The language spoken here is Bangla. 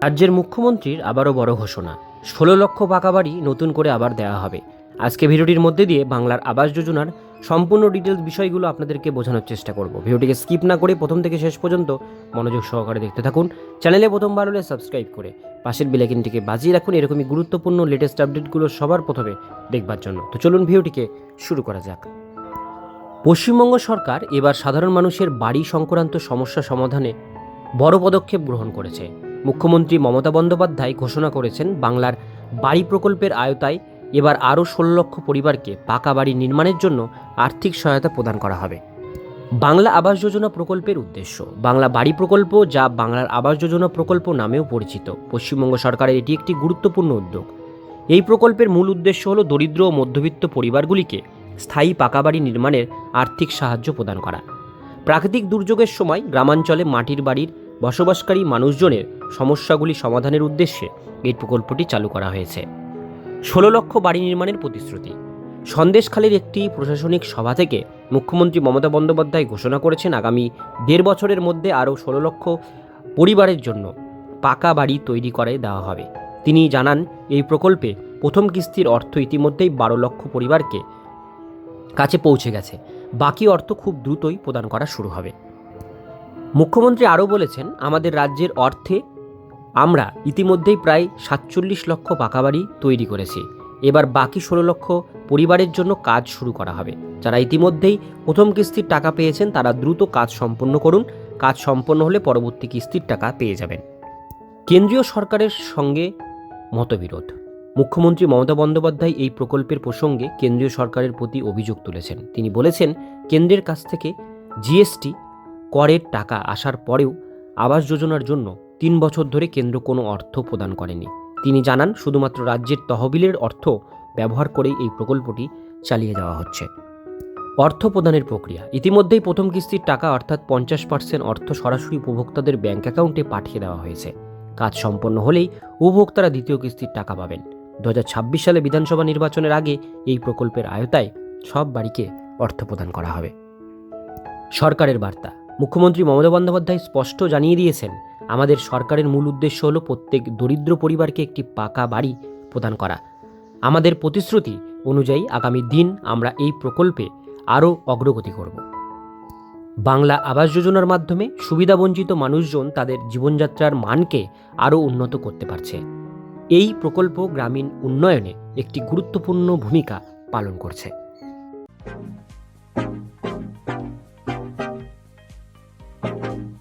রাজ্যের মুখ্যমন্ত্রীর আবারও বড় ঘোষণা। ষোলো লক্ষ পাকা বাড়ি নতুন করে আবার দেওয়া হবে। আজকে ভিডিওটির মধ্যে দিয়ে বাংলার আবাস যোজনার সম্পূর্ণ ডিটেলস বিষয়গুলো আপনাদেরকে বোঝানোর চেষ্টা করব। ভিডিওটিকে স্কিপ না করে প্রথম থেকে শেষ পর্যন্ত মনোযোগ সহকারে দেখতে থাকুন। চ্যানেলে প্রথমবার হলে সাবস্ক্রাইব করে পাশের বেলাইকিনটিকে বাজিয়ে রাখুন। এরকমই গুরুত্বপূর্ণ লেটেস্ট আপডেটগুলো সবার প্রথমে দেখবার জন্য। তো চলুন ভিডিওটিকে শুরু করা যাক। পশ্চিমবঙ্গ সরকার এবার সাধারণ মানুষের বাড়ি সংক্রান্ত সমস্যা সমাধানে বড় পদক্ষেপ গ্রহণ করেছে। মুখ্যমন্ত্রী মমতা বন্দ্যোপাধ্যায় ঘোষণা করেছেন, বাংলার বাড়ি প্রকল্পের আয়তায় এবার আরও ষোলো লক্ষ পরিবারকে পাকা বাড়ি নির্মাণের জন্য আর্থিক সহায়তা প্রদান করা হবে। বাংলা আবাস যোজনা প্রকল্পের উদ্দেশ্য, বাংলা বাড়ি প্রকল্প যা বাংলার আবাস যোজনা প্রকল্প নামেও পরিচিত। পশ্চিমবঙ্গ সরকারের এটি একটি গুরুত্বপূর্ণ উদ্যোগ। এই প্রকল্পের মূল উদ্দেশ্য হল দরিদ্র ও মধ্যবিত্ত পরিবারগুলিকে স্থায়ী পাকা বাড়ি নির্মাণের আর্থিক সাহায্য প্রদান করা। প্রাকৃতিক দুর্যোগের সময় গ্রামাঞ্চলে মাটির বাড়ির বসবাসকারী মানুষজনের সমস্যাগুলি সমাধানের উদ্দেশ্যে এই প্রকল্পটি চালু করা হয়েছে। ষোলো লক্ষ বাড়ি নির্মাণের প্রতিশ্রুতি। সন্দেশখালীর একটি প্রশাসনিক সভা থেকে মুখ্যমন্ত্রী মমতা বন্দ্যোপাধ্যায় ঘোষণা করেছেন, আগামী দেড় বছরের মধ্যে আরও ষোলো লক্ষ পরিবারের জন্য পাকা বাড়ি তৈরি করে দেওয়া হবে। তিনি জানান, এই প্রকল্পে প্রথম কিস্তির অর্থ ইতিমধ্যেই বারো লক্ষ পরিবারকে কাছে পৌঁছে গেছে। বাকি অর্থ খুব দ্রুতই প্রদান করা শুরু হবে। মুখ্যমন্ত্রী আরও বলেছেন, আমাদের রাজ্যের অর্থে আমরা ইতিমধ্যেই প্রায় সাতচল্লিশ লক্ষ পাকা বাড়ি তৈরি করেছি। এবার বাকি ষোলো লক্ষ পরিবারের জন্য কাজ শুরু করা হবে। যারা ইতিমধ্যেই প্রথম কিস্তির টাকা পেয়েছেন, তারা দ্রুত কাজ সম্পন্ন করুন। কাজ সম্পন্ন হলে পরবর্তী কিস্তির টাকা পেয়ে যাবেন। কেন্দ্রীয় সরকারের সঙ্গে মতবিরোধ। মুখ্যমন্ত্রী মমতা বন্দ্যোপাধ্যায় এই প্রকল্পের প্রসঙ্গে কেন্দ্রীয় সরকারের প্রতি অভিযোগ তুলেছেন। তিনি বলেছেন, কেন্দ্রের কাছ থেকে জিএসটি করের টাকা আসার পরেও আবাস যোজনার জন্য তিন বছর ধরে কেন্দ্র কোনো অর্থ প্রদান করেনি। তিনি জানান, শুধুমাত্র রাজ্যের তহবিলের অর্থ ব্যবহার করেই এই প্রকল্পটি চালিয়ে যাওয়া হচ্ছে। অর্থ প্রদানের প্রক্রিয়া। ইতিমধ্যেই প্রথম কিস্তির টাকা অর্থাৎ পঞ্চাশ পার্সেন্ট অর্থ সরাসরি উপভোক্তাদের ব্যাঙ্ক অ্যাকাউন্টে পাঠিয়ে দেওয়া হয়েছে। কাজ সম্পন্ন হলেই উপভোক্তারা দ্বিতীয় কিস্তির টাকা পাবেন। দু হাজার ছাব্বিশ সালে বিধানসভা নির্বাচনের আগে এই প্রকল্পের আয়তায় সব বাড়িকে অর্থ প্রদান করা হবে। সরকারের বার্তা। মুখ্যমন্ত্রী মমতা বন্দ্যোপাধ্যায় স্পষ্ট জানিয়ে দিয়েছেন, আমাদের সরকারের মূল উদ্দেশ্য হলো প্রত্যেক দরিদ্র পরিবারকে একটি পাকা বাড়ি প্রদান করা। আমাদের প্রতিশ্রুতি অনুযায়ী আগামী দিন আমরা এই প্রকল্পে আরও অগ্রগতি করব। বাংলা আবাস যোজনার মাধ্যমে সুবিধাবঞ্চিত মানুষজন তাদের জীবনযাত্রার মানকে আরও উন্নত করতে পারছে। এই প্রকল্প গ্রামীণ উন্নয়নে একটি গুরুত্বপূর্ণ ভূমিকা পালন করছে। Bye.